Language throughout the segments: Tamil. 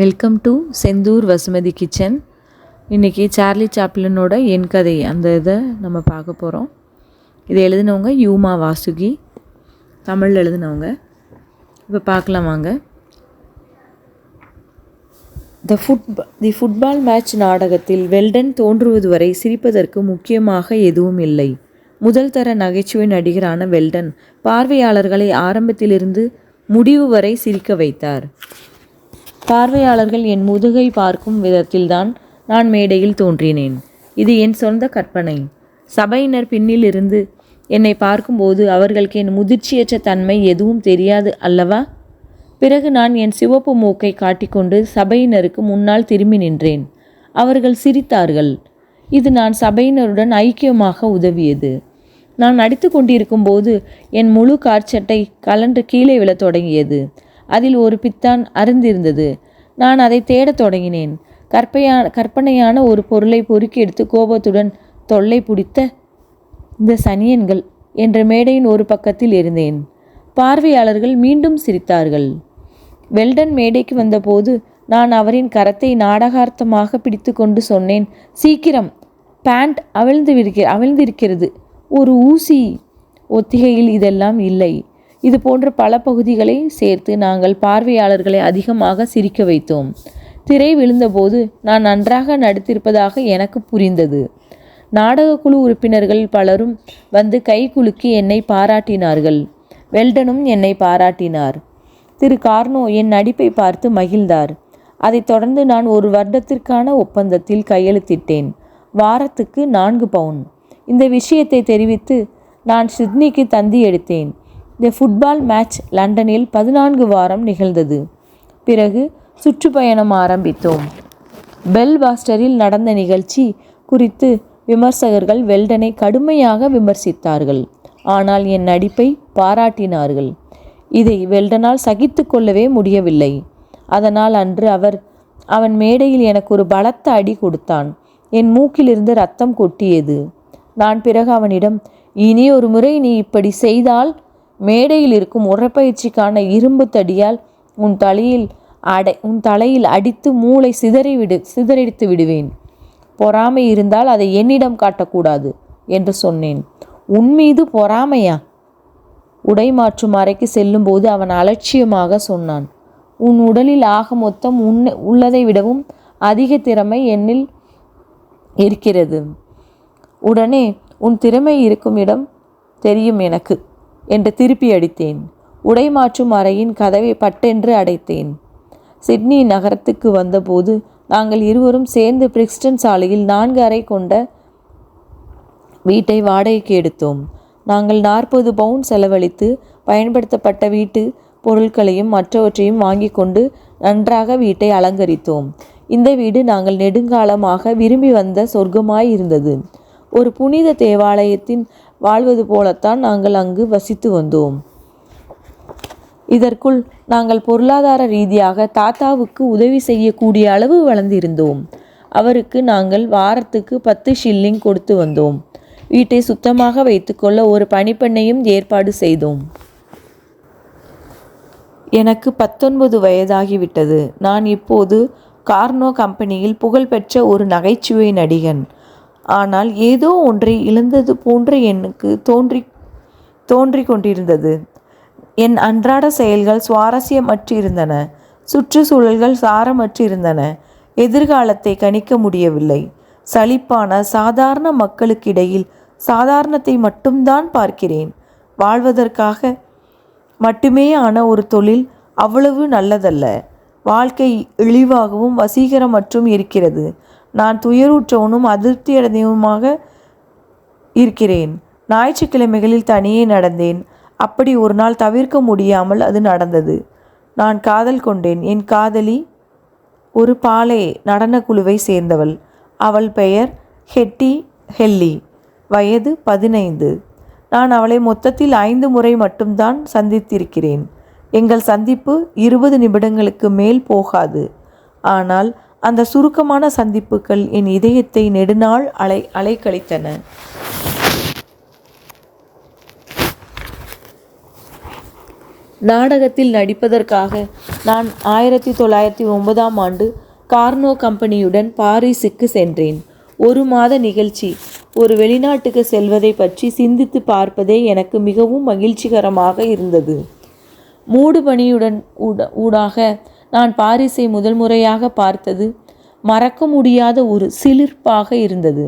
Welcome to Senthur Vasumathi kitchen இன்றைக்கி சார்லி சாப்ளினோட என் கதை அந்த இதை நம்ம பார்க்க போகிறோம் இதை எழுதினவங்க யூமா வாசுகி தமிழில் எழுதினவங்க. இப்போ பார்க்கலாம் வாங்க. The food the football match நாடகத்தில் வெல்டன் தோன்றுவது வரை சிரிப்பதற்கு முக்கியமாக எதுவும் இல்லை. முதல் தர நகைச்சுவை நடிகரான வெல்டன் பார்வையாளர்களை ஆரம்பத்திலிருந்து முடிவு வரை சிரிக்க வைத்தார். பார்வையாளர்கள் என் முதுகை பார்க்கும் விதத்தில்தான் நான் மேடையில் தோன்றினேன். இது என் சொந்த கற்பனை. சபையினர் பின்னில் இருந்து என்னை பார்க்கும்போது அவர்களுக்கு என் முதிர்ச்சியற்ற தன்மை எதுவும் தெரியாது அல்லவா? பிறகு நான் என் சிவப்பு மூக்கை காட்டிக்கொண்டு சபையினருக்கு முன்னால் திரும்பி நின்றேன். அவர்கள் சிரித்தார்கள். இது நான் சபையினருடன் ஐக்கியமாக உதவியது. நான் நடித்து கொண்டிருக்கும் போது என் முழு காற்சட்டை கலன்று கீழே விழத் தொடங்கியது. அதில் ஒரு பித்தான் அருந்திருந்தது. நான் அதை தேடத் தொடங்கினேன். கற்பையா கற்பனையான ஒரு பொருளை பொறுக்கி எடுத்து கோபத்துடன் தொல்லை பிடித்த இந்த சனியன்கள் என்ற மேடையின் ஒரு பக்கத்தில் இருந்தேன். பார்வையாளர்கள் மீண்டும் சிரித்தார்கள். வெல்டன் மேடைக்கு வந்தபோது நான் அவரின் கரத்தை நாடகார்த்தமாக பிடித்து கொண்டு சொன்னேன் சீக்கிரம் பேண்ட் அவிழ்ந்து விடுகிற அவிழ்ந்திருக்கிறது. ஒரு ஊசி ஒத்திகையில் இதெல்லாம் இல்லை. இது போன்ற பல பகுதிகளை சேர்த்து நாங்கள் பார்வையாளர்களை அதிகமாக சிரிக்க வைத்தோம். திரை விழுந்தபோது நான் நன்றாக நடித்திருப்பதாக எனக்கு புரிந்தது. நாடகக்குழு உறுப்பினர்கள் பலரும் வந்து கை குலுக்கி என்னை பாராட்டினார்கள். வெல்டனும் என்னை பாராட்டினார். திரு. கார்னோ என் நடிப்பை பார்த்து மகிழ்ந்தார். அதைத் தொடர்ந்து நான் ஒரு வருடத்திற்கான ஒப்பந்தத்தில் கையெழுத்திட்டேன். வாரத்துக்கு நான்கு பவுன். இந்த விஷயத்தை தெரிவித்து நான் சிட்னிக்கு தந்தி எடுத்தேன். த ஃபுட்பால் மேட்ச் லண்டனில் பதினான்கு வாரம் நிகழ்ந்தது. பிறகு சுற்றுப்பயணம் ஆரம்பித்தோம். பெல் பாஸ்டரில் நடந்த நிகழ்ச்சி குறித்து விமர்சகர்கள் வெல்டனை கடுமையாக விமர்சித்தார்கள். ஆனால் என் நடிப்பை பாராட்டினார்கள். இதை வெல்டனால் சகித்து கொள்ளவே முடியவில்லை. அதனால் அன்று அவர் அவன் மேடையில் எனக்கு ஒரு பலத்த அடி கொடுத்தான். என் மூக்கிலிருந்து ரத்தம் கொட்டியது. நான் பிறகு அவனிடம் இனி ஒரு முறை நீ இப்படி செய்தால் மேடையில் இருக்கும் உடற்பயிற்சிக்கான இரும்பு தடியால் உன் தலையில் அடை உன் தலையில் அடித்து மூளை சிதறிவிடு சிதறடித்து விடுவேன். பொறாமை இருந்தால் அதை என்னிடம் காட்டக்கூடாது என்று சொன்னேன். உன் மீது பொறாமையா? உடை மாற்றும் அறைக்கு செல்லும்போது அவன் அலட்சியமாக சொன்னான். உன் உடலில் ஆக மொத்தம் உன் உள்ளதை விடவும் அதிக திறமை என்னில் இருக்கிறது. உடனே உன் திறமை இருக்கும் இடம் தெரியும் எனக்கு. என்று திருப்பி அடித்தேன். உடை மாற்றும் அறையின் கதவை பட்டென்று அடைத்தேன். சிட்னி நகரத்துக்கு வந்தபோது நாங்கள் இருவரும் சேர்ந்து பிரிக்ஸ்டன் சாலையில் நான்கு அறை கொண்ட வீட்டை வாடகைக்கு எடுத்தோம். நாங்கள் நாற்பது பவுண்ட் செலவழித்து பயன்படுத்தப்பட்ட வீட்டு பொருட்களையும் மற்றவற்றையும் வாங்கி கொண்டு நன்றாக வீட்டை அலங்கரித்தோம். இந்த வீடு நாங்கள் நெடுங்காலமாக விரும்பி வந்த சொர்க்கமாய் இருந்தது. ஒரு புனித தேவாலயத்தின் வாழ்வது போலத்தான் நாங்கள் அங்கு வசித்து வந்தோம். இதற்குள் நாங்கள் பொருளாதார ரீதியாக தாத்தாவுக்கு உதவி செய்யக்கூடிய அளவு வளர்ந்திருந்தோம். அவருக்கு நாங்கள் வாரத்துக்கு பத்து ஷில்லிங் கொடுத்து வந்தோம். வீட்டை சுத்தமாக வைத்துக்கொள்ள ஒரு பணிப்பெண்ணையும் ஏற்பாடு செய்தோம். எனக்கு பத்தொன்பது வயதாகிவிட்டது. நான் இப்போது கார்னோ கம்பெனியில் புகழ்பெற்ற ஒரு நகைச்சுவை நடிகன். ஆனால் ஏதோ ஒன்றை இழந்தது போன்ற எனக்கு தோன்றி தோன்றி கொண்டிருந்தது என் அன்றாட செயல்கள் சுவாரஸ்யமற்று இருந்தன சுற்றுச்சூழல்கள் சாரமற்று இருந்தன எதிர்காலத்தை கணிக்க முடியவில்லை. சலிப்பான சாதாரண மக்களுக்கிடையில் சாதாரணத்தை மட்டும்தான் பார்க்கிறேன். வாழ்வதற்காக மட்டுமே ஆன ஒரு தொழில் அவ்வளவு நல்லதல்ல. வாழ்க்கை இழிவாகவும் வசீகரமற்றும் இருக்கிறது. நான் துயருற்றவனும் அதிருப்தியடைந்தவனுமாக இருக்கிறேன். ஞாயிற்றுக்கிழமைகளில் தனியே நடந்தேன். அப்படி ஒரு நாள் தவிர்க்க முடியாமல் அது நடந்தது. நான் காதல் கொண்டேன். என் காதலி ஒரு பாலே நடனக்குழுவை சேர்ந்தவள். அவள் பெயர் ஹெட்டி ஹெல்லி. வயது பதினைந்து. நான் அவளை மொத்தத்தில் ஐந்து முறை மட்டும்தான் சந்தித்திருக்கிறேன். எங்கள் சந்திப்பு இருபது நிமிடங்களுக்கு மேல் போகாது. ஆனால் அந்த சுருக்கமான சந்திப்புகள் என் இதயத்தை நெடுநாள் அலை அலைக்கழித்தன. நாடகத்தில் நடிப்பதற்காக நான் ஆயிரத்தி தொள்ளாயிரத்தி ஒன்பதாம் ஆண்டு கார்னோ கம்பெனியுடன் பாரிஸுக்கு சென்றேன். ஒரு மாத நிகழ்ச்சி ஒரு வெளிநாட்டுக்கு செல்வதை பற்றி சிந்தித்து பார்ப்பதே எனக்கு மிகவும் மகிழ்ச்சிகரமாக இருந்தது. மூடுபனியுடன் ஊட ஊடாக நான் பாரிஸை முதல் முறையாக பார்த்தது. மறக்க முடியாத ஒரு சிலிர்ப்பாக இருந்தது.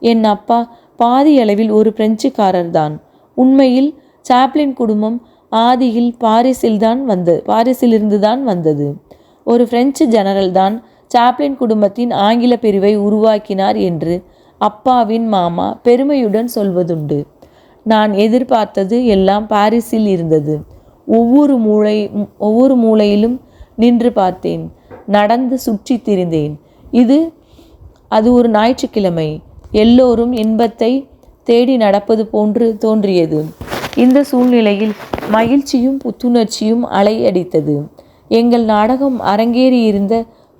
என் அப்பா பாதியளவில் ஒரு ஒரு பிரெஞ்சுக்காரர்தான். உண்மையில் சாப்ளின் குடும்பம் ஆதியில் பாரிஸில்தான் வந்த பாரிஸிலிருந்து தான் வந்தது. ஒரு பிரெஞ்சு ஜெனரல் தான் சாப்ளின் குடும்பத்தின் ஆங்கில பிரிவை உருவாக்கினார் என்று அப்பாவின் மாமா பெருமையுடன் சொல்வதுண்டு. நான் எதிர்பார்த்தது எல்லாம் பாரிஸில் இருந்தது. ஒவ்வொரு மூளை ஒவ்வொரு மூலையிலும் நின்று பார்த்தேன். நடந்து சுற்றி திரிந்தேன். இது அது ஒரு ஞாயிற்றுக்கிழமை. எல்லோரும் இன்பத்தை தேடி நடப்பது போன்று தோன்றியது. இந்த சூழ்நிலையில் மகிழ்ச்சியும் புத்துணர்ச்சியும் அலையடித்தது எங்கள் நாடகம் அரங்கேறியிருந்த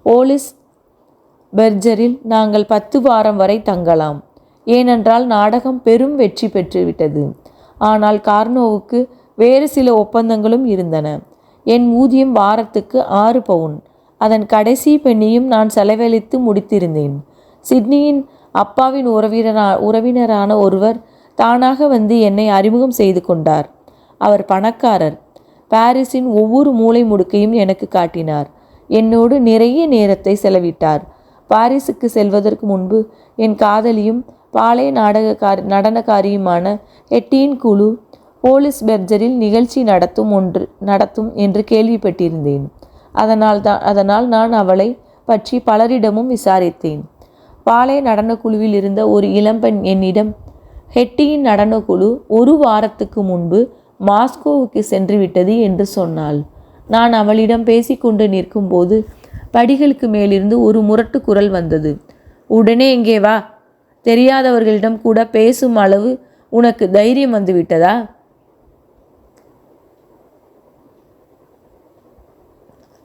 போலீஸ் பெர்ஜரில் நாங்கள் பத்து வாரம் வரை தங்கலாம். ஏனென்றால் நாடகம் பெரும் வெற்றி பெற்றுவிட்டது. ஆனால் கார்னோவுக்கு வேறு சில ஒப்பந்தங்களும் இருந்தன. என் ஊதியம் வாரத்துக்கு ஆறு பவுன். அதன் கடைசி பெண்ணையும் நான் செலவழித்து முடித்திருந்தேன். சிட்னியின் அப்பாவின் உறவினரா உறவினரான ஒருவர் தானாக வந்து என்னை அறிமுகம் செய்து கொண்டார். அவர் பணக்காரர். பாரிஸின் ஒவ்வொரு மூலை முடுக்கையும் எனக்கு காட்டினார். என்னோடு நிறைய நேரத்தை செலவிட்டார். பாரிஸுக்கு செல்வதற்கு முன்பு என் காதலியும் பாளைய நாடகக்காரி நடனக்காரியுமான எட்டியின் குழு போலீஸ் பெர்ஜரில் நிகழ்ச்சி நடத்தும் ஒன்று நடத்தும் என்று கேள்விப்பட்டிருந்தேன். அதனால் தான் அதனால் நான் அவளை பற்றி பலரிடமும் விசாரித்தேன். பாலை நடனக்குழுவில் இருந்த ஒரு இளம்பெண் என்னிடம் ஹெட்டியின் நடனக்குழு ஒரு வாரத்துக்கு முன்பு மாஸ்கோவுக்கு சென்று விட்டது என்று சொன்னாள். நான் அவளிடம் பேசிக்கொண்டு நிற்கும்போது படிகளுக்கு மேலிருந்து ஒரு முரட்டு குரல் வந்தது. உடனே இங்கே வா. தெரியாதவர்களிடம் கூட பேசும் அளவு உனக்கு தைரியம் வந்துவிட்டதா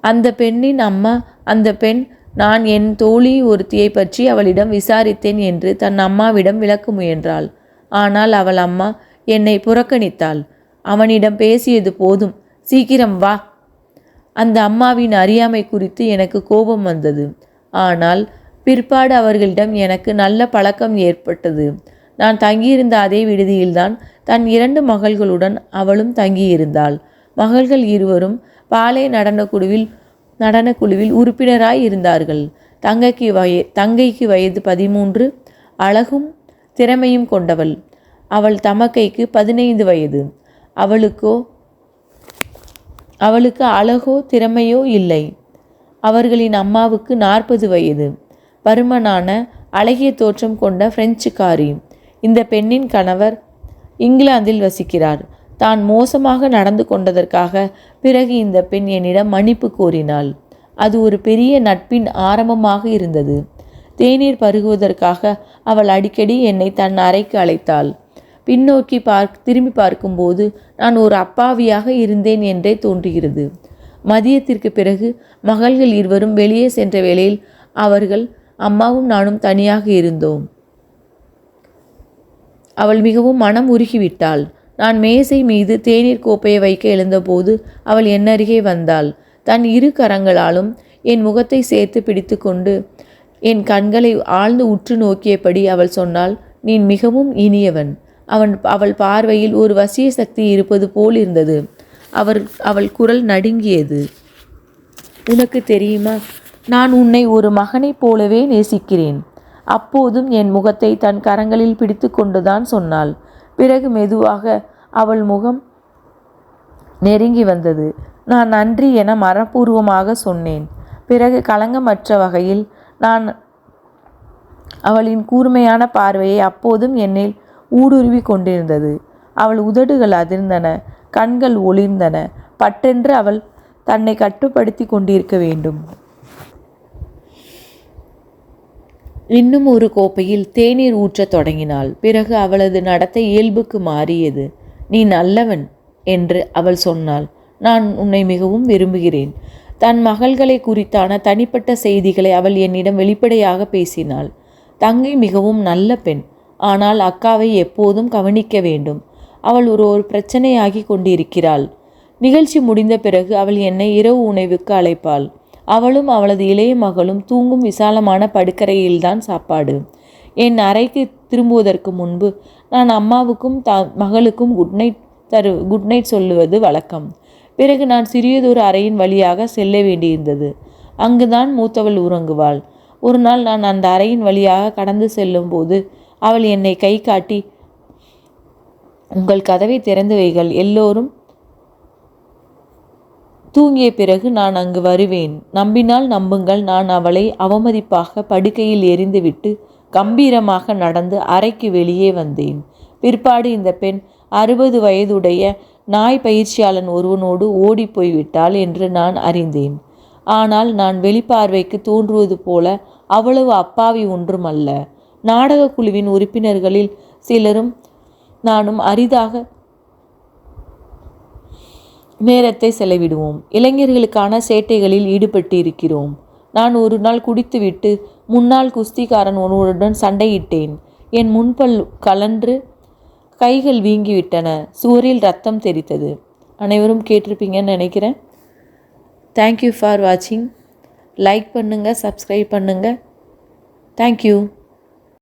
அந்த பெண்ணின் அம்மா அந்த பெண் நான் என் தோழி ஒருத்தியை பற்றி அவளிடம் விசாரித்தேன் என்று தன் அம்மாவிடம் விளக்க முயன்றாள். ஆனால் அவள் அம்மா என்னை புறக்கணித்தாள். அவனிடம் பேசியது போதும். சீக்கிரம் வா. அந்த அம்மாவின் அறியாமை குறித்து எனக்கு கோபம் வந்தது. ஆனால் பிற்பாடு அவர்களிடம் எனக்கு நல்ல பழக்கம் ஏற்பட்டது. நான் தங்கியிருந்த அதே விடுதியில்தான் தன் இரண்டு மகள்களுடன் அவளும் தங்கியிருந்தாள். மகள்கள் இருவரும் பாளைய நடனக்குழுவில் நடனக்குழுவில் உறுப்பினராய் இருந்தார்கள். தங்கைக்கு வய தங்கைக்கு வயது பதிமூன்று அழகும் திறமையும் கொண்டவள். அவள் தமக்கைக்கு பதினைந்து வயது. அவளுக்கோ அவளுக்கு அழகோ திறமையோ இல்லை. அவர்களின் அம்மாவுக்கு நாற்பது வயது. பருமனான அழகிய தோற்றம் கொண்ட பிரெஞ்சுக்காரி. இந்த பெண்ணின் கணவர் இங்கிலாந்தில் வசிக்கிறார். தான் மோசமாக நடந்து கொண்டதற்காக பிறகு இந்த பெண் என்னிடம் மன்னிப்பு கோரினாள். அது ஒரு பெரிய நட்பின் ஆரம்பமாக இருந்தது. தேநீர் பருகுவதற்காக அவள் அடிக்கடி என்னை தன் அறைக்கு அழைத்தாள். பின்னோக்கி பார்க் திரும்பி பார்க்கும்போது நான் ஒரு அப்பாவியாக இருந்தேன் என்றே தோன்றுகிறது. மதியத்திற்கு பிறகு மகள்கள் இருவரும் வெளியே சென்ற வேளையில் அவர்கள் அம்மாவும் நானும் தனியாக இருந்தோம். அவள் மிகவும் மனம் உருகிவிட்டாள். நான் மேசை மீது தேநீர் கோப்பையை வைக்க எழுந்தபோது அவள் என் அருகே வந்தாள். தன் இரு கரங்களாலும் என் முகத்தை சேர்த்து பிடித்துக்கொண்டு என் கண்களை ஆழ்ந்து உற்று நோக்கியபடி அவள் சொன்னாள் நீ மிகவும் இனியவன். அவன் அவள் பார்வையில் ஒரு வசிய சக்தி இருப்பது போல் இருந்தது. அவர் அவள் குரல் நடுங்கியது. உனக்கு தெரியுமா? நான் உன்னை ஒரு மகனைப் போலவே நேசிக்கிறேன். அப்போதும் என் முகத்தை தன் கரங்களில் பிடித்து கொண்டுதான் சொன்னாள். பிறகு மெதுவாக அவள் முகம் நெருங்கி வந்தது. நான் நன்றி என மரபூர்வமாக சொன்னேன். பிறகு களங்கமற்ற வகையில் நான் அவளின் கூர்மையான பார்வையை அப்போதும் என்னில் ஊடுருவி கொண்டிருந்தது. அவள் உதடுகள் அதிர்ந்தன கண்கள் ஒளிர்ந்தன. பட்டென்று அவள் தன்னை கட்டுப்படுத்தி கொண்டிருக்க வேண்டும். இன்னும் ஒரு கோப்பையில் தேநீர் ஊற்றத் தொடங்கினாள். பிறகு அவளது நடத்தை இயல்புக்கு மாறியது. நீ நல்லவன் என்று அவள் சொன்னாள். நான் உன்னை மிகவும் விரும்புகிறேன். தன் மகள்களை குறித்தான தனிப்பட்ட செய்திகளை அவள் என்னிடம் வெளிப்படையாக பேசினாள். தங்கை மிகவும் நல்ல பெண். ஆனால் அக்காவை எப்போதும் கவனிக்க வேண்டும். அவள் ஒரு ஒரு பிரச்சனையாகி கொண்டிருக்கிறாள். நிகழ்ச்சி முடிந்த பிறகு அவள் என்னை இரவு உணவுக்கு அழைப்பாள். அவளும் அவளது இளைய மகளும் தூங்கும் விசாலமான படுக்கரையில்தான் சாப்பாடு. என் அறைக்கு திரும்புவதற்கு முன்பு நான் அம்மாவுக்கும் த மகளுக்கும் குட் நைட் தரு குட் நைட் சொல்லுவது வழக்கம். பிறகு நான் சிறியதொரு அறையின் வழியாக செல்ல வேண்டியிருந்தது. அங்குதான் மூத்தவள் உறங்குவாள். ஒரு நாள் நான் அந்த அறையின் வழியாக கடந்து செல்லும்போது அவள் என்னை கை காட்டி உங்கள் கதவை திறந்து வைகள் எல்லோரும் தூங்கிய பிறகு நான் அங்கு வருவேன். நம்பினால் நம்புங்கள் நான் அவளை அவமதிப்பாக படுக்கையில் எறிந்துவிட்டு கம்பீரமாக நடந்து அறைக்கு வெளியே வந்தேன். பிற்பாடு இந்த பெண் அறுபது வயதுடைய நாய் பயிற்சியாளன் ஒருவனோடு ஓடி போய்விட்டாள் என்று நான் அறிந்தேன். ஆனால் நான் வெளிப்பார்வைக்கு தோன்றுவது போல அவ்வளவு அப்பாவி ஒன்றும் அல்ல நாடக குழுவின் உறுப்பினர்களில் சிலரும் நானும் அரிதாக நேரத்தை செலவிடுவோம். இளைஞர்களுக்கான சேட்டைகளில் ஈடுபட்டு இருக்கிறோம் நான் ஒரு நாள் குடித்துவிட்டு முன்னாள் குஸ்திக்காரன் ஒருவருடன் சண்டையிட்டேன். என் முன்பல் கலன்று கைகள் வீங்கிவிட்டன. சுவரில் ரத்தம் தெரித்தது. அனைவரும் கேட்டிருப்பீங்கன்னு நினைக்கிறேன். தேங்க்யூ ஃபார் வாட்சிங் லைக் பண்ணுங்கள் சப்ஸ்கிரைப் பண்ணுங்கள் தேங்க்யூ